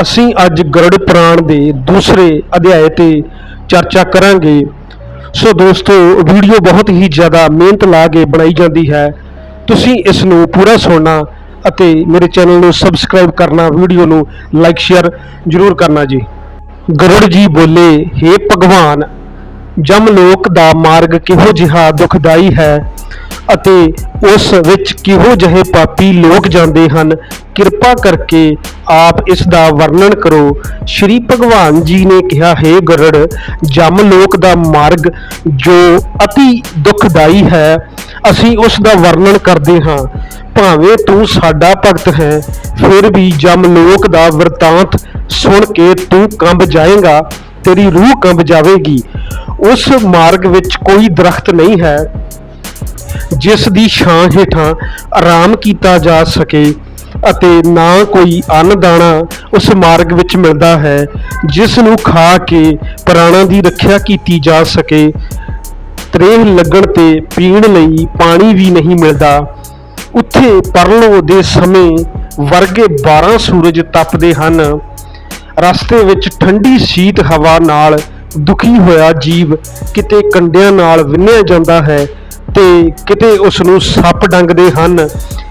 ਅਸੀਂ ਅੱਜ ਗਰੁੜ ਪੁਰਾਣ ਦੇ ਦੂਸਰੇ ਅਧਿਆਇ ਤੇ ਚਰਚਾ ਕਰਾਂਗੇ। ਸੋ ਦੋਸਤੋ, ਵੀਡੀਓ ਬਹੁਤ ਹੀ ਜ਼ਿਆਦਾ ਮਿਹਨਤ ਲਾ ਕੇ ਬਣਾਈ ਜਾਂਦੀ ਹੈ। ਤੁਸੀਂ ਇਸ ਨੂੰ ਪੂਰਾ ਸੁਣਨਾ ਅਤੇ ਮੇਰੇ ਚੈਨਲ ਨੂੰ ਸਬਸਕ੍ਰਾਈਬ ਕਰਨਾ, ਵੀਡੀਓ ਨੂੰ ਲਾਈਕ, ਸ਼ੇਅਰ ਜ਼ਰੂਰ ਕਰਨਾ ਜੀ। ਗਰੁੜ ਜੀ ਬੋਲੇ हे ਭਗਵਾਨ, ਜਮ ਲੋਕ ਦਾ ਮਾਰਗ ਕਿਹੋ ਜਿਹਾ ਦੁਖਦਾਈ ਹੈ? ਅਤੇ ਉਸ ਵਿੱਚ ਕਿਹੋ ਜਿਹੇ ਪਾਪੀ ਲੋਕ ਜਾਂਦੇ ਹਨ, ਕਿਰਪਾ ਕਰਕੇ ਆਪ ਇਸ ਦਾ ਵਰਣਨ ਕਰੋ। ਸ਼੍ਰੀ ਭਗਵਾਨ ਜੀ ਨੇ ਕਿਹਾ, ਹੈ ਗਰੜ, ਜਮ ਲੋਕ ਦਾ ਮਾਰਗ ਜੋ ਅਤੀ ਦੁਖਦਾਈ ਹੈ, ਅਸੀਂ ਉਸ ਦਾ ਵਰਣਨ ਕਰਦੇ ਹਾਂ। ਭਾਵੇਂ ਤੂੰ ਸਾਡਾ ਭਗਤ ਹੈ, ਫਿਰ ਵੀ ਜਮ ਲੋਕ ਦਾ ਵਰਤਾਂਤ ਸੁਣ ਕੇ ਤੂੰ ਕੰਬ ਜਾਏਗਾ, ਤੇਰੀ ਰੂਹ ਕੰਬ ਜਾਵੇਗੀ। ਉਸ ਮਾਰਗ ਵਿੱਚ ਕੋਈ ਦਰਖਤ ਨਹੀਂ ਹੈ ਜਿਸ ਦੀ ਛਾਂ ਹੇਠਾਂ ਆਰਾਮ ਕੀਤਾ ਜਾ ਸਕੇ ਅਤੇ ਨਾ ਕੋਈ ਅੰਨ ਦਾਣਾ ਉਸ ਮਾਰਗ ਵਿੱਚ ਮਿਲਦਾ ਹੈ, ਜਿਸ ਨੂੰ ਖਾ ਕੇ ਪ੍ਰਾਣਾਂ ਦੀ ਰੱਖਿਆ ਕੀਤੀ ਜਾ ਸਕੇ। ਤਰੇਹ ਲੱਗਣ ਤੇ ਪੀਣ ਲਈ ਪਾਣੀ ਵੀ ਨਹੀਂ ਮਿਲਦਾ। ਉੱਥੇ ਪਰਲੋ ਦੇ ਸਮੇਂ ਵਰਗੇ 12 ਸੂਰਜ ਤਪਦੇ ਹਨ। ਰਸਤੇ ਵਿੱਚ ਠੰਡੀ ਸੀਤ ਹਵਾ ਨਾਲ ਦੁਖੀ ਹੋਇਆ ਜੀਵ ਕਿਤੇ ਕੰਡਿਆਂ ਨਾਲ ਵਿੰਨਿਆ ਜਾਂਦਾ ਹੈ। ਤੇ ਕਿਤੇ ਉਸ ਨੂੰ ਸੱਪ ਡੰਗਦੇ ਹਨ,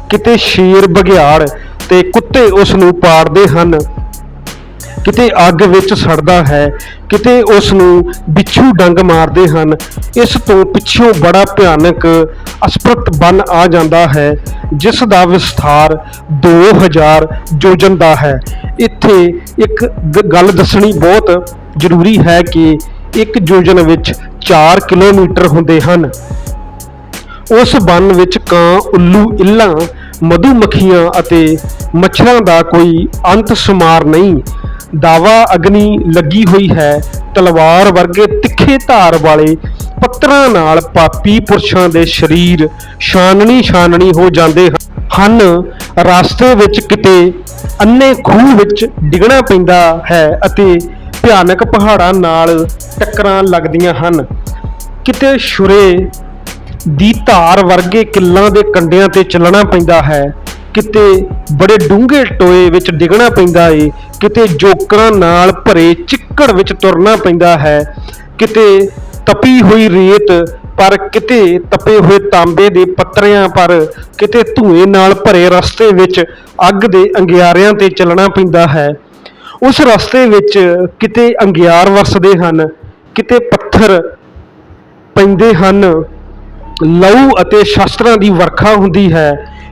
ਕਿਤੇ ਸ਼ੇਰ ਬਘਿਆੜ ਤੇ ਕੁੱਤੇ ਉਸ ਨੂੰ ਪਾੜਦੇ ਹਨ। ਕਿਤੇ ਅੱਗ ਵਿੱਚ ਸੜਦਾ ਹੈ, ਕਿਤੇ ਉਸ ਨੂੰ ਬਿੱਛੂ ਡੰਗ ਮਾਰਦੇ ਹਨ। ਇਸ ਤੋਂ ਪਿੱਛੋਂ ਬੜਾ ਭਿਆਨਕ ਅਸਪ੍ਰਤ ਬਨ ਆ ਜਾਂਦਾ ਹੈ, ਜਿਸ ਦਾ ਵਿਸਥਾਰ 2000 ਯੋਜਨ ਦਾ ਹੈ। ਇੱਥੇ ਇੱਕ ਗ- ਗੱਲ ਦੱਸਣੀ ਬਹੁਤ ਜ਼ਰੂਰੀ ਹੈ ਕਿ ਇੱਕ ਯੋਜਨ ਵਿੱਚ 4 ਕਿਲੋਮੀਟਰ ਹੁੰਦੇ ਹਨ। ਉਸ ਬਨ ਵਿੱਚ ਕਾਂ, ਉੱਲੂ, ਇੱਲਾਂ, ਮਧੂਮੱਖੀਆਂ ਅਤੇ ਮੱਛਰਾਂ ਦਾ ਕੋਈ ਅੰਤ ਸੁਮਾਰ ਨਹੀਂ। ਦਾਵਾ ਅਗਨੀ ਲੱਗੀ ਹੋਈ ਹੈ ਤਲਵਾਰ ਵਰਗੇ ਤਿੱਖੇ ਧਾਰ ਵਾਲੇ ਪੱਤਰਾਂ ਨਾਲ ਪਾਪੀ ਪੁਰਸ਼ਾਂ ਦੇ ਸਰੀਰ ਛਾਨਣੀ ਛਾਨਣੀ ਹੋ ਜਾਂਦੇ ਹਨ। ਰਸਤੇ ਵਿੱਚ ਕਿਤੇ ਅੰਨੇ ਖੂਹ ਵਿੱਚ ਡਿੱਗਣਾ ਪੈਂਦਾ ਹੈ ਅਤੇ ਭਿਆਨਕ ਪਹਾੜਾਂ ਨਾਲ ਟੱਕਰਾਂ ਲੱਗਦੀਆਂ ਹਨ। ਕਿਤੇ ਛੁਰੇ ਦੀ ਧਾਰ ਵਰਗੇ ਕਿੱਲਾਂ ਦੇ ਕੰਡਿਆਂ ਤੇ ਚੱਲਣਾ ਪੈਂਦਾ ਹੈ। ਕਿਤੇ ਬੜੇ ਡੂੰਘੇ ਟੋਏ ਵਿੱਚ ਡਿੱਗਣਾ ਪੈਂਦਾ ਏ, ਕਿਤੇ ਜੋਕਰਾਂ ਨਾਲ ਭਰੇ ਚਿੱਕੜ ਵਿੱਚ ਤੁਰਨਾ ਪੈਂਦਾ ਹੈ। ਕਿਤੇ ਤਪੀ ਹੋਈ ਰੇਤ, ਪਰ ਕਿਤੇ ਤਪੇ ਹੋਏ ਤਾਂਬੇ ਦੇ ਪੱਤਰਿਆਂ ਪਰ, ਕਿਤੇ ਧੂਏ ਨਾਲ ਭਰੇ ਰਸਤੇ ਵਿੱਚ ਅੱਗ ਦੇ ਅੰਗਿਆਰਿਆਂ ਤੇ ਚੱਲਣਾ ਪੈਂਦਾ ਹੈ। ਉਸ ਰਸਤੇ ਵਿੱਚ ਕਿਤੇ ਅੰਗਿਆਰ ਵਸਦੇ ਹਨ, ਕਿਤੇ ਪੱਥਰ ਪੈਂਦੇ ਹਨ ਲਹੂ ਅਤੇ ਸ਼ਸਤਰਾਂ ਦੀ ਵਰਖਾ ਹੁੰਦੀ ਹੈ,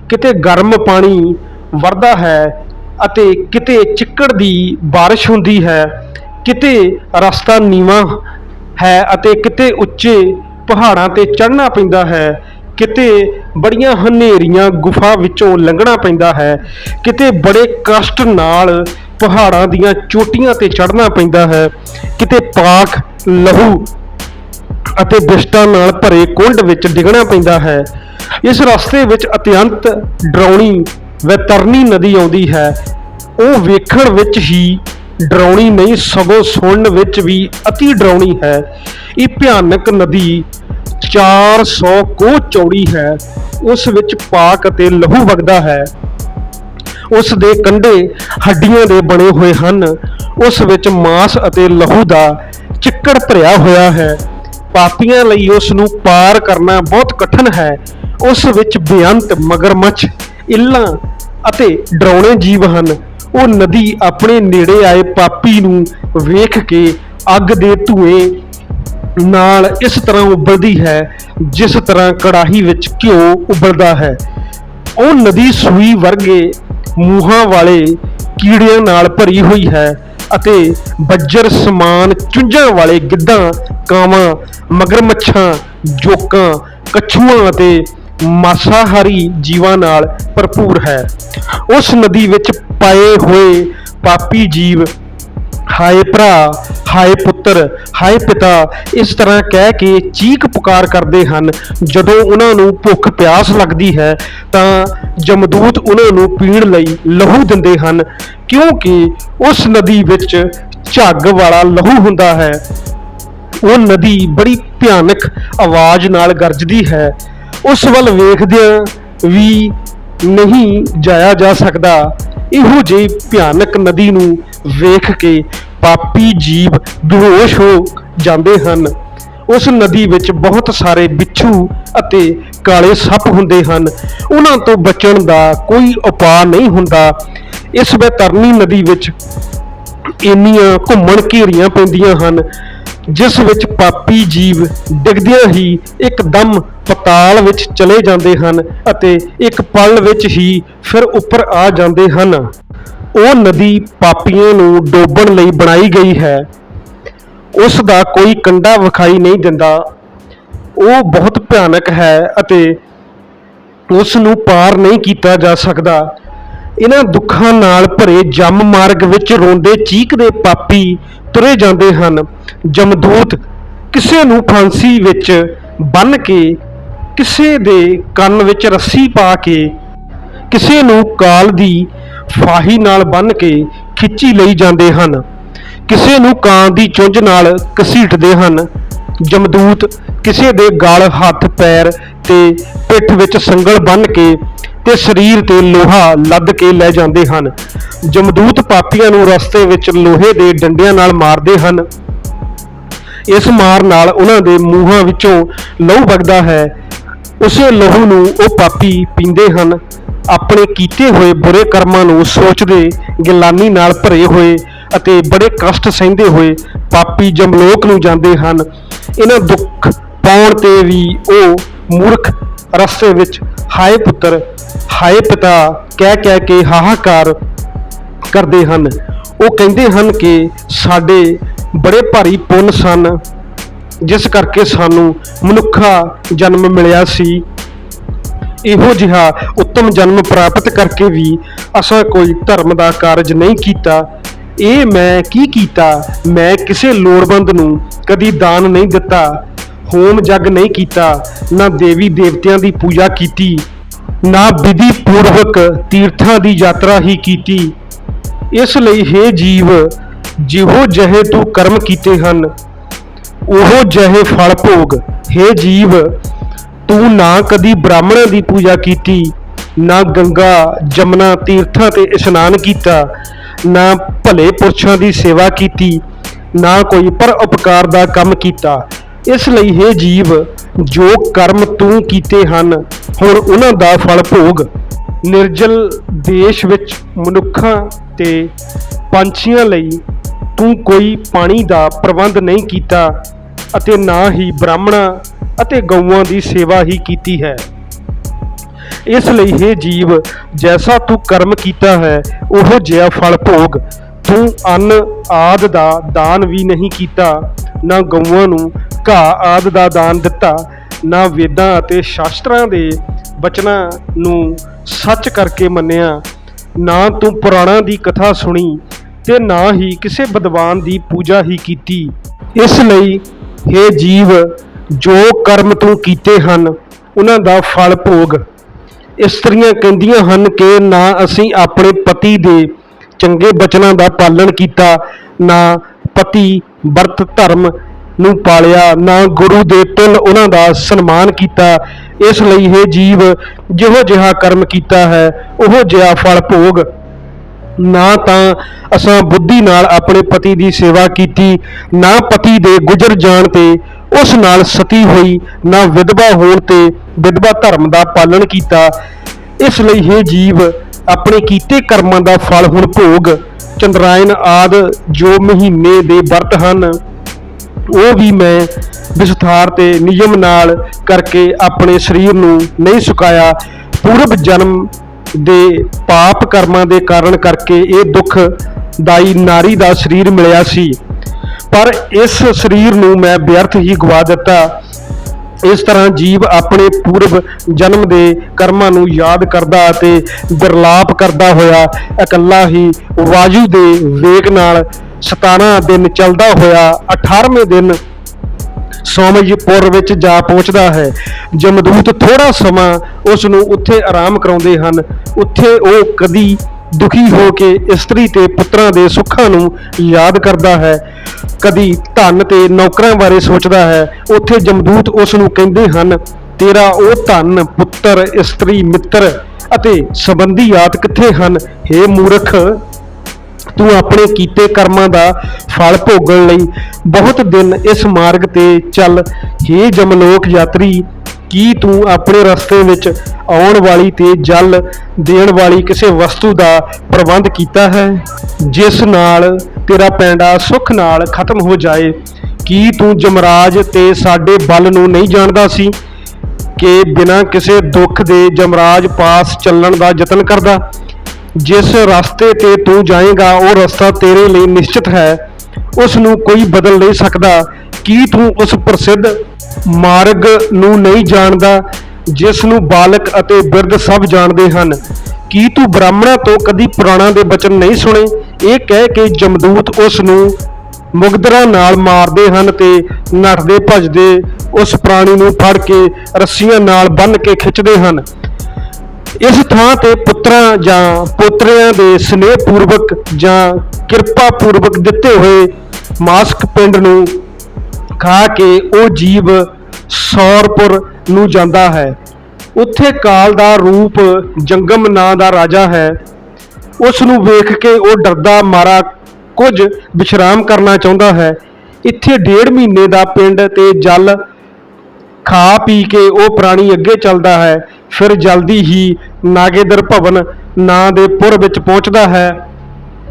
ਕਿਤੇ ਗਰਮ ਪਾਣੀ ਵਰਦਾ ਹੈ ਅਤੇ ਕਿਤੇ ਚਿੱਕੜ ਦੀ ਬਾਰਿਸ਼ ਹੁੰਦੀ ਹੈ, ਕਿਤੇ ਰਸਤਾ ਨੀਵਾਂ ਹੈ ਅਤੇ ਕਿਤੇ ਉੱਚੇ ਪਹਾੜਾਂ ਤੇ ਚੜ੍ਹਨਾ ਪੈਂਦਾ ਹੈ, ਕਿਤੇ ਬੜੀਆਂ ਹਨੇਰੀਆਂ ਗੁਫਾ ਵਿੱਚੋਂ ਲੰਘਣਾ ਪੈਂਦਾ ਹੈ, ਕਿਤੇ ਬੜੇ ਕਸ਼ਟ ਨਾਲ ਪਹਾੜਾਂ ਦੀਆਂ ਚੋਟੀਆਂ ਤੇ ਚੜ੍ਹਨਾ ਪੈਂਦਾ ਹੈ, ਕਿਤੇ ਪਾਕ ਲਹੂ ਅਤੇ ਬਿਸ਼ਟਾਂ ਨਾਲ ਭਰੇ ਕੁੰਡ ਵਿੱਚ ਡਿੱਗਣਾ ਪੈਂਦਾ ਹੈ। ਇਸ ਰਸਤੇ ਵਿੱਚ ਅਤਿਅੰਤ ਡਰਾਉਣੀ ਵੈਤਰਨੀ ਨਦੀ ਆਉਂਦੀ ਹੈ। ਉਹ ਵੇਖਣ ਵਿੱਚ ਹੀ ਡਰਾਉਣੀ ਨਹੀਂ, ਸਗੋਂ ਸੁਣਨ ਵਿੱਚ ਵੀ ਅਤੀ ਡਰਾਉਣੀ ਹੈ। ਇਹ ਭਿਆਨਕ ਨਦੀ 400 ਕੋਹ ਚੌੜੀ ਹੈ। ਉਸ ਵਿੱਚ ਪਾਕ ਅਤੇ ਲਹੂ ਵਗਦਾ ਹੈ। ਉਸ ਦੇ ਕੰਢੇ ਹੱਡੀਆਂ ਦੇ ਬਣੇ ਹੋਏ ਹਨ। ਉਸ ਵਿੱਚ ਮਾਸ ਅਤੇ ਲਹੂ ਦਾ ਚਿੱਕੜ ਭਰਿਆ ਹੋਇਆ ਹੈ। ਪਾਪੀਆਂ ਲਈ ਉਸ ਨੂੰ ਪਾਰ ਕਰਨਾ ਬਹੁਤ ਕਠਿਨ ਹੈ। ਉਸ ਵਿੱਚ ਬੇਅੰਤ ਮਗਰਮੱਛ, ਇੱਲਾਂ ਅਤੇ ਡਰਾਉਣੇ ਜੀਵ ਹਨ। ਉਹ ਨਦੀ ਆਪਣੇ ਨੇੜੇ ਆਏ ਪਾਪੀ ਨੂੰ ਵੇਖ ਕੇ ਅੱਗ ਦੇ ਧੂਏ ਨਾਲ ਇਸ ਤਰ੍ਹਾਂ ਉਬਲਦੀ ਹੈ, ਜਿਸ ਤਰ੍ਹਾਂ ਕੜਾਹੀ ਵਿੱਚ ਘਿਓ ਉਬਲਦਾ ਹੈ। ਉਹ ਨਦੀ ਸੂਈ ਵਰਗੇ ਮੂੰਹਾਂ ਵਾਲੇ ਕੀੜਿਆਂ ਨਾਲ ਭਰੀ ਹੋਈ ਹੈ ਅਤੇ ਬੱਜਰ ਸਮਾਨ ਚੁੰਝਾਂ ਵਾਲੇ ਗਿੱਧਾਂ ਕਾਵਾਂ ਮਗਰਮੱਛਾਂ, ਜੋਕਾਂ, ਕੱਛੂਆਂ ਅਤੇ ਮਾਸਾਹਾਰੀ ਜੀਵਾਂ ਨਾਲ ਭਰਪੂਰ ਹੈ। ਉਸ ਨਦੀ ਵਿੱਚ ਪਾਏ ਹੋਏ ਪਾਪੀ ਜੀਵ, ਹਾਏ ਭਰਾ, ਹਾਏ ਪੁੱਤਰ, ਹਾਏ ਪਿਤਾ, ਇਸ ਤਰ੍ਹਾਂ ਕਹਿ ਕੇ ਚੀਕ ਪੁਕਾਰ ਕਰਦੇ ਹਨ। ਜਦੋਂ ਉਹਨਾਂ ਨੂੰ ਭੁੱਖ ਪਿਆਸ ਲੱਗਦੀ ਹੈ, ਤਾਂ ਜਮਦੂਤ ਉਹਨਾਂ ਨੂੰ ਪੀਣ ਲਈ ਲਹੂ ਦਿੰਦੇ ਹਨ, ਕਿਉਂਕਿ ਉਸ ਨਦੀ ਵਿੱਚ ਝੱਗ ਵਾਲਾ ਲਹੂ ਹੁੰਦਾ ਹੈ। ਉਹ ਨਦੀ ਬੜੀ ਭਿਆਨਕ ਆਵਾਜ਼ ਨਾਲ ਗਰਜਦੀ ਹੈ। ਉਸ ਵੱਲ ਵੇਖਦਿਆਂ ਵੀ ਨਹੀਂ ਜਾਇਆ ਜਾ ਸਕਦਾ। ਇਹੋ ਜਿਹੀ ਭਿਆਨਕ ਨਦੀ ਨੂੰ ਵੇਖ ਕੇ ਪਾਪੀ ਜੀਵ ਬੇਹੋਸ਼ ਹੋ ਜਾਂਦੇ ਹਨ। ਉਸ ਨਦੀ ਵਿੱਚ ਬਹੁਤ ਸਾਰੇ ਬਿੱਛੂ ਅਤੇ ਕਾਲੇ ਸੱਪ ਹੁੰਦੇ ਹਨ। ਉਹਨਾਂ ਤੋਂ ਬਚਣ ਦਾ ਕੋਈ ਉਪਾਅ ਨਹੀਂ ਹੁੰਦਾ। ਇਸ ਬੇਤਰਨੀ ਨਦੀ ਵਿੱਚ ਇੰਨੀਆਂ ਘੁੰਮਣ ਘੇਰੀਆਂ ਪੈਂਦੀਆਂ ਹਨ ਜਿਸ ਵਿੱਚ ਪਾਪੀ ਜੀਵ ਡਿੱਗਦਿਆਂ ਹੀ ਇੱਕਦਮ ਪਤਾਲ ਵਿੱਚ ਚਲੇ ਜਾਂਦੇ ਹਨ ਅਤੇ ਇੱਕ ਪਲ ਵਿੱਚ ਹੀ ਫਿਰ ਉੱਪਰ ਆ ਜਾਂਦੇ ਹਨ। ਉਹ ਨਦੀ ਪਾਪੀਆਂ ਨੂੰ ਡੋਬਣ ਲਈ ਬਣਾਈ ਗਈ ਹੈ। ਉਸ ਦਾ ਕੋਈ ਕੰਡਾ ਵਿਖਾਈ ਨਹੀਂ ਦਿੰਦਾ। ਉਹ ਬਹੁਤ ਭਿਆਨਕ ਹੈ ਅਤੇ ਉਸ ਨੂੰ ਪਾਰ ਨਹੀਂ ਕੀਤਾ ਜਾ ਸਕਦਾ। ਇਹਨਾਂ ਦੁੱਖਾਂ ਨਾਲ ਭਰੇ ਜੰਮ ਮਾਰਗ ਵਿੱਚ ਰੋਂਦੇ ਚੀਕਦੇ ਪਾਪੀ ਤੁਰੇ ਜਾਂਦੇ ਹਨ। ਜਮਦੂਤ ਕਿਸੇ ਨੂੰ ਫਾਂਸੀ ਵਿੱਚ ਬੰਨ ਕੇ, ਕਿਸੇ ਦੇ ਕੰਨ ਵਿੱਚ ਰੱਸੀ ਪਾ ਕੇ, ਕਿਸੇ ਨੂੰ ਕਾਲ ਦੀ ਫਾਹੀ ਨਾਲ ਬੰਨ ਕੇ ਖਿੱਚੀ ਲਈ ਜਾਂਦੇ ਹਨ। ਕਿਸੇ ਨੂੰ ਕਾਂ ਦੀ ਚੁੰਝ ਨਾਲ ਘਸੀਟਦੇ ਹਨ। ਜਮਦੂਤ ਕਿਸੇ ਦੇ ਗਲ, ਹੱਥ, ਪੈਰ ਤੇ ਪਿੱਠ ਵਿੱਚ ਸੰਗਲ ਬੰਨ ਕੇ ਤੇ ਸਰੀਰ ਤੇ ਲੋਹਾ ਲੱਦ ਕੇ ਲੈ ਜਾਂਦੇ ਹਨ। ਜਮਦੂਤ ਪਾਪੀਆਂ ਨੂੰ ਰਸਤੇ ਵਿੱਚ ਲੋਹੇ ਦੇ ਡੰਡਿਆਂ ਨਾਲ ਮਾਰਦੇ ਹਨ। ਇਸ ਮਾਰ ਨਾਲ ਉਹਨਾਂ ਦੇ ਮੂੰਹਾਂ ਵਿੱਚੋਂ ਲਹੂ ਵਗਦਾ ਹੈ। ਉਸੇ ਲਹੂ ਨੂੰ ਉਹ ਪਾਪੀ ਪੀਂਦੇ ਹਨ। ਆਪਣੇ ਕੀਤੇ ਹੋਏ ਬੁਰੇ ਕਰਮਾਂ ਨੂੰ ਸੋਚਦੇ, ਗਿਲਾਨੀ ਨਾਲ ਭਰੇ ਹੋਏ ਅਤੇ ਬੜੇ ਕਸ਼ਟ ਸਹਿੰਦੇ ਹੋਏ ਪਾਪੀ ਜਮਲੋਕ ਨੂੰ ਜਾਂਦੇ ਹਨ। ਇਹਨਾਂ ਦੁੱਖ ਪਾਉਣ ਤੇ ਵੀ ਉਹ ਮੂਰਖ ਰਸਤੇ ਵਿੱਚ, ਹਾਏ ਪੁੱਤਰ, ਹਾਏ ਪਿਤਾ ਕਹਿ ਕਹਿ ਕੇ ਹਾਹਾਕਾਰ ਕਰਦੇ ਹਨ। ਉਹ ਕਹਿੰਦੇ ਹਨ ਕਿ ਸਾਡੇ ਬੜੇ ਭਾਰੀ ਪੁੰਨ ਸਨ, ਜਿਸ ਕਰਕੇ ਸਾਨੂੰ ਮਨੁੱਖਾ ਜਨਮ ਮਿਲਿਆ ਸੀ। ਇਹੋ ਜਿਹਾ ਉੱਤਮ ਜਨਮ ਪ੍ਰਾਪਤ ਕਰਕੇ ਵੀ ਅਸਾਂ ਕੋਈ ਧਰਮ ਦਾ ਕਾਰਜ ਨਹੀਂ ਕੀਤਾ। ਇਹ ਮੈਂ ਕੀ ਕੀਤਾ? ਮੈਂ ਕਿਸੇ ਲੋੜਵੰਦ ਨੂੰ ਕਦੀ ਦਾਨ ਨਹੀਂ ਦਿੱਤਾ, ਹੋਮ ਜਗ ਨਹੀਂ ਕੀਤਾ, ਨਾ ਦੇਵੀ ਦੇਵਤਿਆਂ ਦੀ ਪੂਜਾ ਕੀਤੀ, ਨਾ ਵਿਧੀ ਪੂਰਵਕ ਤੀਰਥਾਂ ਦੀ ਯਾਤਰਾ ਹੀ ਕੀਤੀ। ਇਸ ਲਈ हे ਜੀਵ ਜਿਹੋ ਜਿਹੇ ਤੂੰ ਕਰਮ ਕੀਤੇ ਹਨ ਉਹ ਜਿਹੇ ਫਲ ਭੋਗ हे ਜੀਵ ਤੂੰ ਨਾ ਕਦੀ ਬ੍ਰਾਹਮਣਾਂ ਦੀ ਪੂਜਾ ਕੀਤੀ ਨਾ ਗੰਗਾ ਜਮਨਾ ਤੀਰਥਾਂ ਤੇ ਇਸ਼ਨਾਨ ਕੀਤਾ ਨਾ ਭਲੇ ਪੁਰਸ਼ਾਂ ਦੀ ਸੇਵਾ ਕੀਤੀ ਨਾ ਕੋਈ ਪਰ ਉਪਕਾਰ ਦਾ ਕੰਮ ਕੀਤਾ ਇਸ ਲਈ हे ਜੀਵ ਜੋ ਕਰਮ ਤੂੰ ਕੀਤੇ ਹਨ ਹੁਣ ਉਹਨਾਂ ਦਾ ਫਲ ਭੋਗ ਨਿਰਜਲ ਦੇਸ਼ ਵਿੱਚ ਮਨੁੱਖਾਂ ਤੇ ਪੰਛੀਆਂ ਲਈ ਤੂੰ ਕੋਈ ਪਾਣੀ ਦਾ ਪ੍ਰਬੰਧ ਨਹੀਂ ਕੀਤਾ ਅਤੇ ਨਾ ਹੀ ਬ੍ਰਾਹਮਣਾਂ ਅਤੇ ਗਊਆਂ ਦੀ ਸੇਵਾ ਹੀ ਕੀਤੀ ਹੈ। ਇਸ ਲਈ हे ਜੀਵ, ਜੈਸਾ ਤੂੰ ਕਰਮ ਕੀਤਾ ਹੈ, ਉਹ ਜਿਹਾ ਫਲ ਭੋਗ। ਤੂੰ ਅੰਨ ਆਦ ਦਾ ਦਾਨ ਵੀ ਨਹੀਂ ਕੀਤਾ, ਨਾ ਗਊਆਂ ਨੂੰ ਘਾਹ ਆਦ ਦਾ ਦਾਨ ਦਿੱਤਾ, ਨਾ ਵੇਦਾਂ ਅਤੇ ਸ਼ਾਸਤਰਾਂ ਦੇ ਬਚਨਾਂ ਨੂੰ ਸੱਚ ਕਰਕੇ ਮੰਨਿਆ ਨਾ ਤੂੰ ਪੁਰਾਣਾਂ ਦੀ ਕਥਾ ਸੁਣੀ ਤੇ ਨਾ ਹੀ ਕਿਸੇ ਵਿਦਵਾਨ ਦੀ ਪੂਜਾ ਹੀ ਕੀਤੀ। ਇਸ ਲਈ हे ਜੀਵ, ਜੋ ਕਰਮ ਤੂੰ ਕੀਤੇ ਹਨ, ਉਹਨਾਂ ਦਾ ਫਲ ਭੋਗ। ਇਸਤਰੀਆਂ ਕਹਿੰਦੀਆਂ ਹਨ ਕਿ ਨਾ ਅਸੀਂ ਆਪਣੇ ਪਤੀ ਦੇ ਚੰਗੇ ਬਚਨਾਂ ਦਾ ਪਾਲਣ ਕੀਤਾ, ਨਾ ਪਤੀ ਵਰਤ ਧਰਮ ਨੂੰ ਪਾਲਿਆ, ਨਾ ਗੁਰੂ ਦੇ ਤੁਲ ਉਹਨਾਂ ਦਾ ਸਨਮਾਨ ਕੀਤਾ। ਇਸ ਲਈ ਇਹ ਜੀਵ ਜਿਹੋ ਜਿਹਾ ਕਰਮ ਕੀਤਾ ਹੈ, ਉਹ ਜਿਹਾ ਫਲ ਭੋਗ। ਨਾ ਤਾਂ ਅਸਾਂ ਬੁੱਧੀ ਨਾਲ ਆਪਣੇ ਪਤੀ ਦੀ ਸੇਵਾ ਕੀਤੀ, ਨਾ ਪਤੀ ਦੇ ਗੁਜ਼ਰ ਜਾਣ ਤੇ, ਉਸ ਨਾਲ ਸਤੀ ਹੋਈ, ਨਾ ਵਿਧਵਾ ਹੋਣ ਤੇ ਵਿਧਵਾ ਧਰਮ ਦਾ ਪਾਲਣ ਕੀਤਾ। ਇਸ ਲਈ ਇਹ ਜੀਵ ਆਪਣੇ ਕੀਤੇ ਕਰਮਾਂ ਦਾ ਫਲ ਹੁਣ ਭੋਗ। ਚੰਦਰਾਇਨ ਆਦ ਜੋ ਮਹੀਨੇ ਦੇ ਵਰਤ ਹਨ। ਉਹ ਵੀ ਮੈਂ ਵਿਸਥਾਰ ਤੇ ਨਿਯਮ ਨਾਲ ਕਰਕੇ ਆਪਣੇ ਸਰੀਰ ਨੂੰ ਨਹੀਂ ਸੁਕਾਇਆ। ਪੂਰਬ ਜਨਮ ਦੇ ਪਾਪ ਕਰਮਾਂ ਦੇ ਕਾਰਨ ਕਰਕੇ ਇਹ ਦੁੱਖ ਦਾਈ ਨਾਰੀ ਦਾ ਸਰੀਰ ਮਿਲਿਆ ਸੀ। ਪਰ ਇਸ ਸਰੀਰ ਨੂੰ ਮੈਂ ਵਿਅਰਥ ਹੀ ਗਵਾ ਦਿੱਤਾ। ਇਸ ਤਰ੍ਹਾਂ ਜੀਵ ਆਪਣੇ ਪੂਰਬ ਜਨਮ ਦੇ ਕਰਮਾਂ ਨੂੰ ਯਾਦ ਕਰਦਾ ਅਤੇ ਬਿਰਲਾਪ ਕਰਦਾ ਹੋਇਆ, ਇਕੱਲਾ ਹੀ ਵਾਯੂ ਦੇ ਵੇਗ ਨਾਲ 17 ਦਿਨ ਚੱਲਦਾ ਹੋਇਆ 18ਵੇਂ ਦਿਨ ਸੋਮਜਪੁਰ ਵਿੱਚ ਜਾ ਪਹੁੰਚਦਾ ਹੈ। ਜਮਦੂਤ ਥੋੜਾ ਸਮਾਂ ਉਸ ਨੂੰ ਉੱਥੇ ਆਰਾਮ ਕਰਾਉਂਦੇ ਹਨ। ਉੱਥੇ ਉਹ ਕਦੀ ਦੁਖੀ ਹੋ ਕੇ ਇਸਤਰੀ ਤੇ ਪੁੱਤਰਾਂ ਦੇ ਸੁੱਖਾਂ ਨੂੰ ਯਾਦ ਕਰਦਾ ਹੈ। ਕਦੀ ਧਨ ਤੇ ਨੌਕਰਾਂ ਬਾਰੇ ਸੋਚਦਾ ਹੈ। ਉੱਥੇ ਜਮਦੂਤ ਉਸ ਨੂੰ ਕਹਿੰਦੇ ਹਨ, ਤੇਰਾ ਉਹ ਧਨ, ਪੁੱਤਰ, ਇਸਤਰੀ, ਮਿੱਤਰ ਅਤੇ ਸੰਬੰਧੀਆਤ ਕਿੱਥੇ ਹਨ? हे ਮੂਰਖ! ਤੂੰ ਆਪਣੇ ਕੀਤੇ ਕਰਮਾਂ ਦਾ ਫਲ ਭੋਗਣ ਲਈ ਬਹੁਤ ਦਿਨ ਇਸ ਮਾਰਗ ਤੇ ਚੱਲ। हे ਜਮਲੋਕ ਯਾਤਰੀ, ਕੀ ਤੂੰ ਆਪਣੇ ਰਸਤੇ ਵਿੱਚ ਆਉਣ ਵਾਲੀ ਤੇ ਜਲ ਦੇਣ ਵਾਲੀ ਕਿਸੇ ਵਸਤੂ ਦਾ ਪ੍ਰਬੰਧ ਕੀਤਾ ਹੈ? ਜਿਸ ਨਾਲ ਤੇਰਾ ਪੈਂਡਾ ਸੁੱਖ ਨਾਲ ਖਤਮ ਹੋ ਜਾਏ, ਕੀ ਤੂੰ ਜਮਰਾਜ ਤੇ ਸਾਡੇ ਬਲ ਨੂੰ ਨਹੀਂ ਜਾਣਦਾ ਸੀ ਕਿ ਬਿਨਾਂ ਕਿਸੇ ਦੁੱਖ ਦੇ ਜਮਰਾਜ ਪਾਸ ਚੱਲਣ ਦਾ ਯਤਨ ਕਰਦਾ? ਜਿਸ ਰਸਤੇ ਤੇ ਤੂੰ ਜਾਏਗਾ, ਉਹ ਰਸਤਾ ਤੇਰੇ ਲਈ ਨਿਸ਼ਚਿਤ ਹੈ। ਉਸ ਨੂੰ ਕੋਈ ਬਦਲ ਨਹੀਂ ਸਕਦਾ। ਕੀ ਤੂੰ ਉਸ ਪ੍ਰਸਿੱਧ ਮਾਰਗ ਨੂੰ ਨਹੀਂ ਜਾਣਦਾ, ਜਿਸ ਨੂੰ ਬਾਲਕ ਅਤੇ ਬਿਰਧ ਸਭ ਜਾਣਦੇ ਹਨ? ਕੀ ਤੂੰ ਬ੍ਰਾਹਮਣਾਂ ਤੋਂ ਕਦੀ ਪੁਰਾਣਾਂ ਦੇ ਬਚਨ ਨਹੀਂ ਸੁਣੇ? ਇਹ ਕਹਿ ਕੇ ਜਮਦੂਤ ਉਸ ਨੂੰ ਮੁਗਦਰਾਂ ਨਾਲ ਮਾਰਦੇ ਹਨ ਤੇ ਨੱਠਦੇ ਭੱਜਦੇ ਉਸ ਪ੍ਰਾਣੀ ਨੂੰ ਫੜ ਕੇ ਰੱਸੀਆਂ ਨਾਲ ਬੰਨ੍ਹ ਕੇ ਖਿੱਚਦੇ ਹਨ। ਇਸ ਥਾਂ ਤੇ ਪੁੱਤਰਾਂ ਜਾਂ ਪੋਤਰਿਆਂ ਦੇ ਸਨੇਹ ਪੂਰਵਕ ਜਾਂ ਕਿਰਪਾ ਪੂਰਵਕ ਦਿੱਤੇ ਹੋਏ ਮਾਸਕ ਪਿੰਡ ਨੂੰ ਖਾ ਕੇ ਉਹ ਜੀਵ ਸੌਰਪੁਰ ਨੂੰ ਜਾਂਦਾ ਹੈ। ਉੱਥੇ ਕਾਲ ਦਾ ਰੂਪ ਜੰਗਮ ਨਾਂ ਦਾ ਰਾਜਾ ਹੈ। ਉਸ ਨੂੰ ਵੇਖ ਕੇ ਉਹ ਡਰਦਾ ਮਾਰਾ ਕੁਝ ਵਿਸ਼ਰਾਮ ਕਰਨਾ ਚਾਹੁੰਦਾ ਹੈ। ਇੱਥੇ ਡੇਢ ਮਹੀਨੇ ਦਾ ਪਿੰਡ ਤੇ ਜਲ ਖਾ ਪੀ ਕੇ ਉਹ ਪ੍ਰਾਣੀ ਅੱਗੇ ਚੱਲਦਾ ਹੈ। ਫਿਰ ਜਲਦੀ ਹੀ ਨਾਗੇਦਰ ਭਵਨ ਨਾਂ ਦੇ ਪੁਰ ਵਿੱਚ ਪਹੁੰਚਦਾ ਹੈ,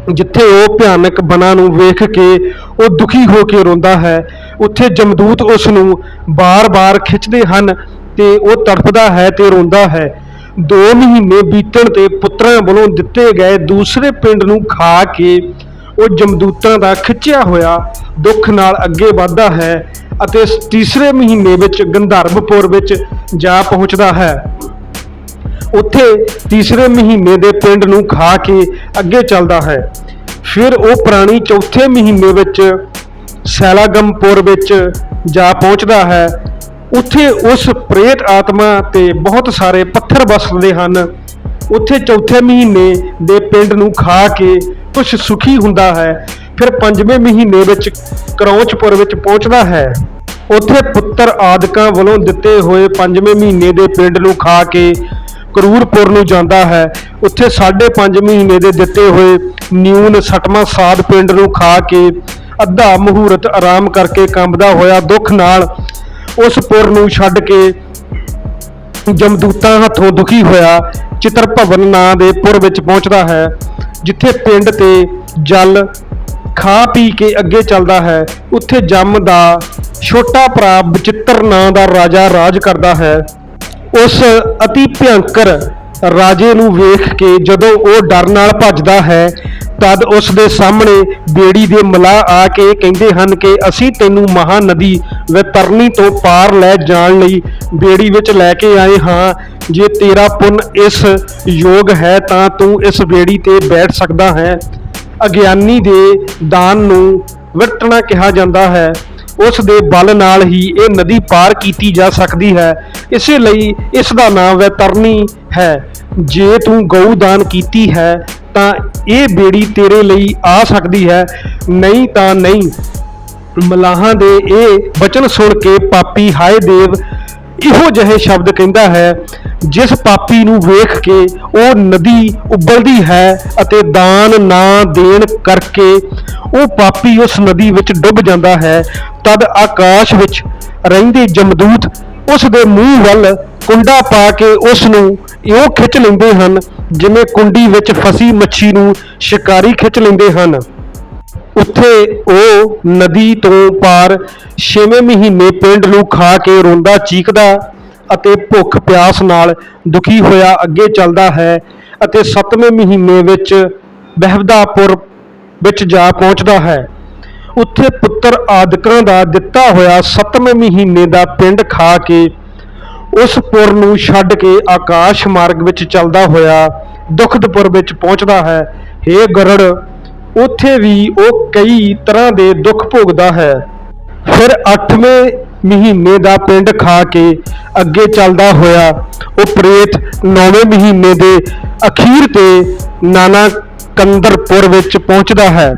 ਜਿੱਥੇ ਉਹ ਭਿਆਨਕ ਬਨਾਂ ਨੂੰ ਵੇਖ ਕੇ ਉਹ ਦੁਖੀ ਹੋ ਕੇ ਰੋਂਦਾ ਹੈ। ਉੱਥੇ ਜਮਦੂਤ ਉਸ ਨੂੰ ਬਾਰ-ਬਾਰ ਖਿੱਚਦੇ ਹਨ ਤੇ ਉਹ ਤੜਪਦਾ ਹੈ ਤੇ ਰੋਂਦਾ ਹੈ। 2 ਮਹੀਨੇ ਬੀਤਣ ਤੇ ਪੁੱਤਰਾਂ ਵੱਲੋਂ ਦਿੱਤੇ ਗਏ ਦੂਸਰੇ ਪਿੰਡ ਨੂੰ ਖਾ ਕੇ ਉਹ ਜਮਦੂਤਾਂ ਦਾ ਖਿੱਚਿਆ ਹੋਇਆ ਦੁੱਖ ਨਾਲ ਅੱਗੇ ਵਧਦਾ ਹੈ ਅਤੇ ਤੀਸਰੇ ਮਹੀਨੇ ਵਿੱਚ ਗੰਧਰਵਪੁਰ ਵਿੱਚ ਜਾ ਪਹੁੰਚਦਾ ਹੈ। ਉੱਥੇ ਤੀਸਰੇ ਮਹੀਨੇ ਦੇ ਪਿੰਡ ਨੂੰ ਖਾ ਕੇ ਅੱਗੇ ਚੱਲਦਾ ਹੈ। ਫਿਰ ਉਹ ਪ੍ਰਾਣੀ ਚੌਥੇ ਮਹੀਨੇ ਵਿੱਚ ਸੈਲਾਗਮਪੁਰ ਵਿੱਚ ਜਾ ਪਹੁੰਚਦਾ ਹੈ। ਉੱਥੇ ਉਸ ਪ੍ਰੇਤ ਆਤਮਾ ਤੇ ਬਹੁਤ ਸਾਰੇ ਪੱਥਰ ਵਸਦੇ ਹਨ। ਉੱਥੇ ਚੌਥੇ ਮਹੀਨੇ ਦੇ ਪਿੰਡ ਨੂੰ ਖਾ ਕੇ ਕੁਝ ਸੁਖੀ ਹੁੰਦਾ ਹੈ। ਫਿਰ ਪੰਜਵੇਂ ਮਹੀਨੇ ਵਿੱਚ ਕਰੌਚਪੁਰ ਵਿੱਚ ਪਹੁੰਚਦਾ ਹੈ। ਉੱਥੇ ਪੁੱਤਰ ਆਦਿਕਾਂ ਵੱਲੋਂ ਦਿੱਤੇ ਹੋਏ ਪੰਜਵੇਂ ਮਹੀਨੇ ਦੇ ਪਿੰਡ ਨੂੰ ਖਾ ਕੇ ਕਰੂਰਪੁਰ ਨੂੰ ਜਾਂਦਾ ਹੈ। ਉੱਥੇ 5.5 ਮਹੀਨੇ ਦੇ ਦਿੱਤੇ ਹੋਏ ਨਿਊਨ ਸਟਮਾ ਸਾਧ ਪਿੰਡ ਨੂੰ ਖਾ ਕੇ ਅੱਧਾ ਮਹੂਰਤ ਆਰਾਮ ਕਰਕੇ ਕੰਬਦਾ ਹੋਇਆ ਦੁੱਖ ਨਾਲ ਉਸ ਪੁਰ ਨੂੰ ਛੱਡ ਕੇ ਜਮਦੂਤਾਂ ਹੱਥੋਂ ਦੁਖੀ ਹੋਇਆ ਚਿੱਤਰ ਭਵਨ ਨਾਂ ਦੇ ਪੁਰ ਵਿੱਚ ਪਹੁੰਚਦਾ ਹੈ, ਜਿੱਥੇ ਪਿੰਡ ਤੇ ਜਲ ਖਾ ਪੀ ਕੇ ਅੱਗੇ ਚੱਲਦਾ ਹੈ। ਉੱਥੇ ਜੰਮ ਦਾ ਛੋਟਾ ਭਰਾ ਬਚਿੱਤਰ ਨਾਂ ਦਾ ਰਾਜਾ ਰਾਜ ਕਰਦਾ ਹੈ। ਉਸ ਅਤੀ ਭਿਅੰਕਰ ਰਾਜੇ ਨੂੰ ਵੇਖ ਕੇ ਜਦੋਂ ਉਹ ਡਰ ਨਾਲ ਭੱਜਦਾ ਹੈ, ਤਦ ਉਸ ਦੇ ਸਾਹਮਣੇ ਬੇੜੀ ਦੇ ਮਲਾਹ ਆ ਕੇ ਕਹਿੰਦੇ ਹਨ ਕਿ ਅਸੀਂ ਤੈਨੂੰ ਮਹਾਨਦੀ ਵੈਤਰਨੀ ਤੋਂ ਪਾਰ ਲੈ ਜਾਣ ਲਈ ਬੇੜੀ ਵਿੱਚ ਲੈ ਕੇ ਆਏ ਹਾਂ। ਜੇ ਤੇਰਾ ਪੁੰਨ ਇਸ ਯੋਗ ਹੈ ਤਾਂ ਤੂੰ ਇਸ ਬੇੜੀ ਤੇ ਬੈਠ ਸਕਦਾ ਹੈ। ਅਗਿਆਨੀ ਦੇ ਦਾਨ ਨੂੰ ਵਰਤਣਾ ਕਿਹਾ ਜਾਂਦਾ ਹੈ। ਉਸ ਦੇ ਬਲ ਨਾਲ ਹੀ ਇਹ ਨਦੀ ਪਾਰ ਕੀਤੀ ਜਾ ਸਕਦੀ ਹੈ। ਇਸੇ ਲਈ ਇਸ ਦਾ ਨਾਮ ਵੈਤਰਨੀ ਹੈ। ਜੇ ਤੂੰ ਗਊ ਦਾਨ ਕੀਤੀ ਹੈ, ਤਾਂ ਇਹ ਬੇੜੀ ਤੇਰੇ ਲਈ ਆ ਸਕਦੀ ਹੈ। ਨਹੀਂ ਤਾਂ ਨਹੀਂ। ਮਲਾਹਾਂ ਦੇ ਇਹ ਬਚਨ ਸੁਣ ਕੇ ਪਾਪੀ ਹਾਏ ਦੇਵ, ਇਹੋ ਜਿਹੇ ਸ਼ਬਦ ਕਹਿੰਦਾ ਹੈ ਜਿਸ ਪਾਪੀ ਨੂੰ ਵੇਖ ਕੇ ਉਹ ਨਦੀ ਉਬਲਦੀ ਹੈ ਅਤੇ ਦਾਨ ਨਾ ਦੇਣ ਕਰਕੇ ਉਹ ਪਾਪੀ ਉਸ ਨਦੀ ਵਿੱਚ ਡੁੱਬ ਜਾਂਦਾ ਹੈ, ਤਦ ਆਕਾਸ਼ ਵਿੱਚ ਰਹਿੰਦੇ ਜਮਦੂਤ ਉਸ ਦੇ ਮੂੰਹ ਵੱਲ ਕੁੰਡਾ ਪਾ ਕੇ ਉਸ ਨੂੰ ਇਉਂ ਖਿੱਚ ਲੈਂਦੇ ਹਨ, ਜਿਵੇਂ ਕੁੰਡੀ ਵਿੱਚ ਫਸੀ ਮੱਛੀ ਨੂੰ ਸ਼ਿਕਾਰੀ ਖਿੱਚ ਲੈਂਦੇ ਹਨ। ਉੱਥੇ ਉਹ ਨਦੀ ਤੋਂ ਪਾਰ 6ਵੇਂ ਮਹੀਨੇ ਪਿੰਡ ਨੂੰ ਖਾ ਕੇ ਰੋਂਦਾ ਚੀਕਦਾ ਅਤੇ ਭੁੱਖ ਪਿਆਸ ਨਾਲ ਦੁਖੀ ਹੋਇਆ ਅੱਗੇ ਚੱਲਦਾ ਹੈ ਅਤੇ 7ਵੇਂ ਮਹੀਨੇ ਵਿੱਚ ਬਹਿਬਦਾਪੁਰ ਵਿੱਚ ਜਾ ਪਹੁੰਚਦਾ ਹੈ। ਉੱਥੇ ਪੁੱਤਰ ਆਦਿਕਾਂ ਦਾ ਦਿੱਤਾ ਹੋਇਆ 7ਵੇਂ ਮਹੀਨੇ ਦਾ ਪਿੰਡ ਖਾ ਕੇ ਉਸ ਪੁਰ ਨੂੰ ਛੱਡ ਕੇ ਆਕਾਸ਼ ਮਾਰਗ ਵਿੱਚ ਚੱਲਦਾ ਹੋਇਆ ਦੁਖਦਪੁਰ ਵਿੱਚ ਪਹੁੰਚਦਾ ਹੈ। हे ਗਰੜ, ਉੱਥੇ ਵੀ ਉਹ ਕਈ ਤਰ੍ਹਾਂ ਦੇ ਦੁੱਖ ਭੋਗਦਾ ਹੈ। ਫਿਰ 8ਵੇਂ ਮਹੀਨੇ ਦਾ ਪਿੰਡ ਖਾ ਕੇ ਅੱਗੇ ਚੱਲਦਾ ਹੋਇਆ, ਉਹ ਪ੍ਰੇਤ 9ਵੇਂ ਮਹੀਨੇ ਦੇ ਅਖੀਰ ਤੇ ਨਾਨਾ ਕੰਦਰਪੁਰ ਵਿੱਚ ਪਹੁੰਚਦਾ ਹੈ।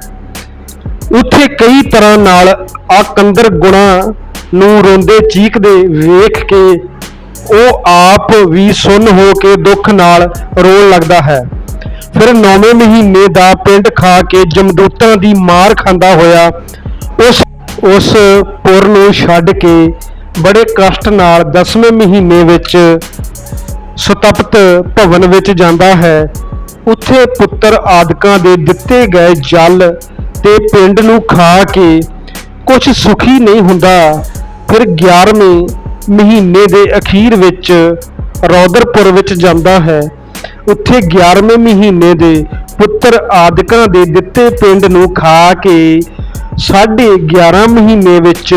ਉੱਥੇ ਕਈ ਤਰ੍ਹਾਂ ਨਾਲ ਆਕੰਦਰ ਗੁਣਾ ਨੂੰ ਰੋਂਦੇ ਚੀਕਦੇ ਵੇਖ ਕੇ ਉਹ ਆਪ ਵੀ ਸੁੰਨ ਹੋ ਕੇ ਦੁੱਖ ਨਾਲ ਰੋਣ ਲੱਗਦਾ ਹੈ। ਫਿਰ ਨੌਵੇਂ ਮਹੀਨੇ ਦਾ ਪਿੰਡ ਖਾ ਕੇ ਜਮਦੂਤਾਂ ਦੀ ਮਾਰ ਖਾਂਦਾ ਹੋਇਆ, ਉਸ ਉਸ ਪੁਰ ਨੂੰ ਛੱਡ ਕੇ ਬੜੇ ਕਸ਼ਟ ਨਾਲ 10ਵੇਂ ਮਹੀਨੇ ਵਿੱਚ ਸਤਪਤ ਭਵਨ ਵਿੱਚ ਜਾਂਦਾ ਹੈ। ਉੱਥੇ ਪੁੱਤਰ ਆਦਿਕਾਂ ਦੇ ਦਿੱਤੇ ਗਏ ਜਲ ਤੇ ਪਿੰਡ ਨੂੰ ਖਾ ਕੇ ਕੁਝ ਸੁਖੀ ਨਹੀਂ ਹੁੰਦਾ। ਫਿਰ 11ਵੇਂ ਮਹੀਨੇ ਦੇ ਅਖੀਰ ਵਿੱਚ ਰੌਦਰਪੁਰ ਵਿੱਚ ਜਾਂਦਾ ਹੈ। ਉੱਥੇ 11ਵੇਂ ਮਹੀਨੇ ਦੇ ਪੁੱਤਰ ਆਦਿਕਾਂ ਦੇ ਦਿੱਤੇ ਪਿੰਡ ਨੂੰ ਖਾ ਕੇ ਸਾਢੇ 11 ਮਹੀਨੇ ਵਿੱਚ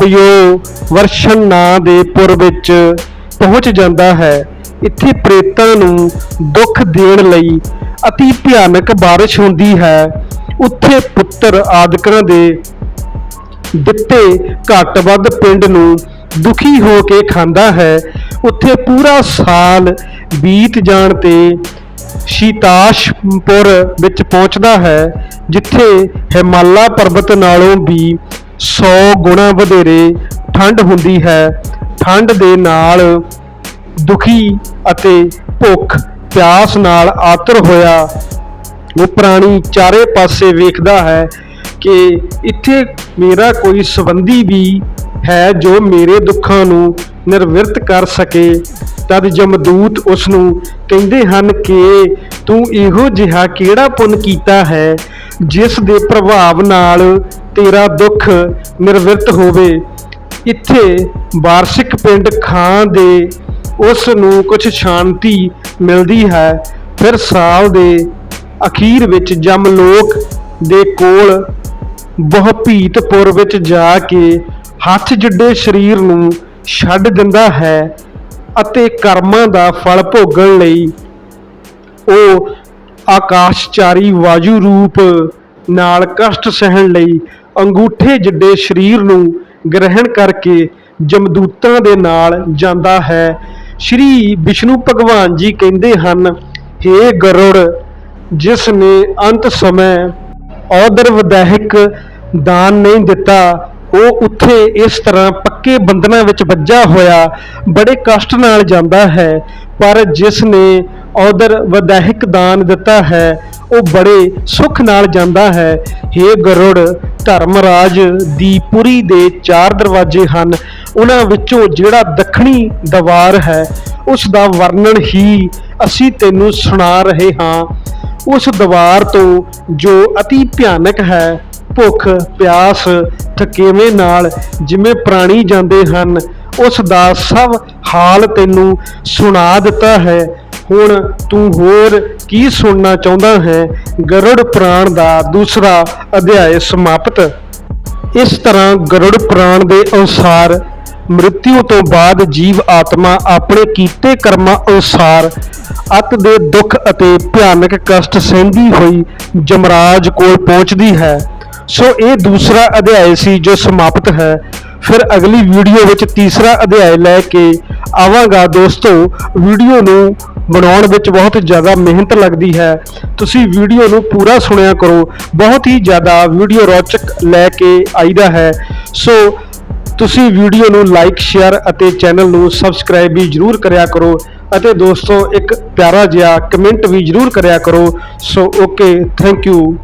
ਪਿਓ ਵਰਸ਼ਨ ਨਾਂ ਦੇ ਪੁਰ ਵਿੱਚ ਪਹੁੰਚ ਜਾਂਦਾ ਹੈ। ਇੱਥੇ ਪ੍ਰੇਤਾਂ ਨੂੰ ਦੁੱਖ ਦੇਣ ਲਈ ਅਤੀ ਭਿਆਨਕ ਬਾਰਿਸ਼ ਹੁੰਦੀ ਹੈ। ਉੱਥੇ ਪੁੱਤਰ ਆਦਿਕਾਂ ਦੇ ਦਿੱਤੇ ਘੱਟ ਵੱਧ ਪਿੰਡ ਨੂੰ ਦੁਖੀ ਹੋ ਕੇ ਖਾਂਦਾ ਹੈ। ਉੱਥੇ ਪੂਰਾ ਸਾਲ ਬੀਤ ਜਾਣ ਤੇ ਸ਼ੀਤਾਸ਼ਪੁਰ ਵਿੱਚ ਪਹੁੰਚਦਾ ਹੈ। ਜਿੱਥੇ ਹਿਮਾਲਾ ਪਰਬਤ ਨਾਲੋਂ ਵੀ 100 ਗੁਣਾ ਵਧੇਰੇ ਠੰਡ ਹੁੰਦੀ ਹੈ। ਠੰਡ ਦੇ ਨਾਲ ਦੁਖੀ ਅਤੇ ਭੁੱਖ, ਪਿਆਸ ਨਾਲ ਆਤਰ ਹੋਇਆ ਉਹ ਪ੍ਰਾਣੀ ਚਾਰੇ ਪਾਸੇ ਵੇਖਦਾ ਹੈ ਕਿ ਇੱਥੇ ਮੇਰਾ ਕੋਈ ਸੰਬੰਧੀ ਵੀ ਹੈ ਜੋ ਮੇਰੇ ਦੁੱਖਾਂ ਨੂੰ ਨਿਰਵਿਰਤ ਕਰ ਸਕੇ। ਤਦ ਜਮਦੂਤ ਉਸ ਨੂੰ ਕਹਿੰਦੇ ਹਨ ਕਿ ਤੂੰ ਇਹੋ ਜਿਹਾ ਕਿਹੜਾ ਪੁੰਨ ਕੀਤਾ ਹੈ ਜਿਸ ਦੇ ਪ੍ਰਭਾਵ ਨਾਲ ਤੇਰਾ ਦੁੱਖ ਨਿਰਵਿਰਤ ਹੋਵੇ, ਇੱਥੇ ਵਾਰਸ਼ਿਕ ਪਿੰਡ ਖਾਂ ਦੇ ਉਸ ਨੂੰ ਕੁਝ ਸ਼ਾਂਤੀ ਮਿਲਦੀ ਹੈ। ਫਿਰ ਸਾਲ ਦੇ ਅਖੀਰ ਵਿੱਚ ਜਮ ਲੋਕ ਦੇ ਕੋਲ ਬਹੁਪੀਤਪੁਰ ਵਿੱਚ ਜਾ ਕੇ ਹੱਥ ਜਿੱਡੇ ਸਰੀਰ ਨੂੰ ਛੱਡ ਦਿੰਦਾ ਹੈ ਅਤੇ ਕਰਮਾਂ ਦਾ ਫਲ ਭੋਗਣ ਲਈ ਉਹ ਆਕਾਸ਼ਚਾਰੀ ਵਾਯੂ ਰੂਪ ਨਾਲ ਕਸ਼ਟ ਸਹਿਣ ਲਈ ਅੰਗੂਠੇ ਜਿੱਡੇ ਸਰੀਰ ਨੂੰ ਗ੍ਰਹਿਣ ਕਰਕੇ ਜਮਦੂਤਾਂ ਦੇ ਨਾਲ ਜਾਂਦਾ ਹੈ। ਸ਼੍ਰੀ ਵਿਸ਼ਨੂੰ ਭਗਵਾਨ ਜੀ ਕਹਿੰਦੇ ਹਨ हे ਗਰੁੜ, ਜਿਸ ਨੇ ਅੰਤ ਸਮੇਂ ਔਦਰ ਵਿਦਹਿਕ ਦਾਨ ਨਹੀਂ ਦਿੱਤਾ, ਉਹ ਉੱਥੇ ਇਸ ਤਰ੍ਹਾਂ ਪੱਕੇ ਬੰਧਨਾਂ ਵਿੱਚ ਵੱਜਾ ਹੋਇਆ, ਬੜੇ ਕਸ਼ਟ ਨਾਲ ਜਾਂਦਾ ਹੈ। ਪਰ ਜਿਸ ਨੇ ਔਦਰ ਵਿਦਹਿਕ ਦਾਨ ਦਿੱਤਾ ਹੈ, ਉਹ ਬੜੇ ਸੁਖ ਨਾਲ ਜਾਂਦਾ ਹੈ। हे ਗਰੁੜ, ਧਰਮਰਾਜ ਦੀ ਪੁਰੀ ਦੇ ਚਾਰ ਦਰਵਾਜ਼ੇ ਹਨ, ਉਹਨਾਂ ਵਿੱਚੋਂ ਜਿਹੜਾ ਦੱਖਣੀ ਦਵਾਰ ਹੈ, ਉਸ ਦਾ ਵਰਣਨ ਹੀ ਅਸੀਂ ਤੈਨੂੰ ਸੁਣਾ ਰਹੇ ਹਾਂ। ਉਸ ਦਵਾਰ ਤੋਂ ਜੋ ਅਤੀ ਭਿਆਨਕ ਹੈ, ਭੁੱਖ, ਪਿਆਸ, ਥਕੇਵੇਂ ਨਾਲ ਜਿਵੇਂ ਪ੍ਰਾਣੀ ਜਾਂਦੇ ਹਨ, ਉਸ ਦਾ ਸਭ ਹਾਲ ਤੈਨੂੰ ਸੁਣਾ ਦਿੱਤਾ ਹੈ। ਹੁਣ ਤੂੰ ਹੋਰ ਕੀ ਸੁਣਨਾ ਚਾਹੁੰਦਾ ਹੈ? ਗਰੁੜ ਪੁਰਾਣ ਦਾ ਦੂਸਰਾ ਅਧਿਆਇ ਸਮਾਪਤ। ਇਸ ਤਰ੍ਹਾਂ ਗਰੁੜ ਪੁਰਾਣ ਦੇ ਅਨੁਸਾਰ ਮ੍ਰਿਤਿੂ ਤੋਂ ਬਾਅਦ ਜੀਵ ਆਤਮਾ ਆਪਣੇ ਕੀਤੇ ਕਰਮਾਂ ਅਨੁਸਾਰ ਅਤ ਦੇ ਦੁੱਖ ਅਤੇ ਭਿਆਨਕ ਕਸ਼ਟ ਸਹਿੰਦੀ ਹੋਈ ਜਮਰਾਜ ਕੋਲ ਪਹੁੰਚਦੀ ਹੈ। ਸੋ ਇਹ ਦੂਸਰਾ ਅਧਿਆਇ ਸੀ ਜੋ ਸਮਾਪਤ ਹੈ। ਫਿਰ ਅਗਲੀ ਵੀਡੀਓ ਵਿੱਚ ਤੀਸਰਾ ਅਧਿਆਇ ਲੈ ਕੇ ਆਵਾਂਗਾ ਦੋਸਤੋ। ਵੀਡੀਓ ਨੂੰ ਬਣਾਉਣ ਵਿੱਚ ਬਹੁਤ ਜ਼ਿਆਦਾ ਮਿਹਨਤ ਲੱਗਦੀ ਹੈ। ਤੁਸੀਂ ਵੀਡੀਓ ਨੂੰ ਪੂਰਾ ਸੁਣਿਆ ਕਰੋ। ਬਹੁਤ ਹੀ ਜ਼ਿਆਦਾ ਵੀਡੀਓ ਰੌਚਕ ਲੈ ਕੇ ਆਈਦਾ ਹੈ। ਸੋ ਤੁਸੀਂ ਵੀਡੀਓ ਨੂੰ ਲਾਈਕ, ਸ਼ੇਅਰ ਅਤੇ ਚੈਨਲ ਨੂੰ ਸਬਸਕ੍ਰਾਈਬ ਵੀ ਜਰੂਰ ਕਰਿਆ ਕਰੋ ਅਤੇ ਦੋਸਤੋ, ਇੱਕ ਪਿਆਰਾ ਜਿਹਾ ਕਮੈਂਟ ਵੀ ਜਰੂਰ ਕਰਿਆ ਕਰੋ। So okay thank you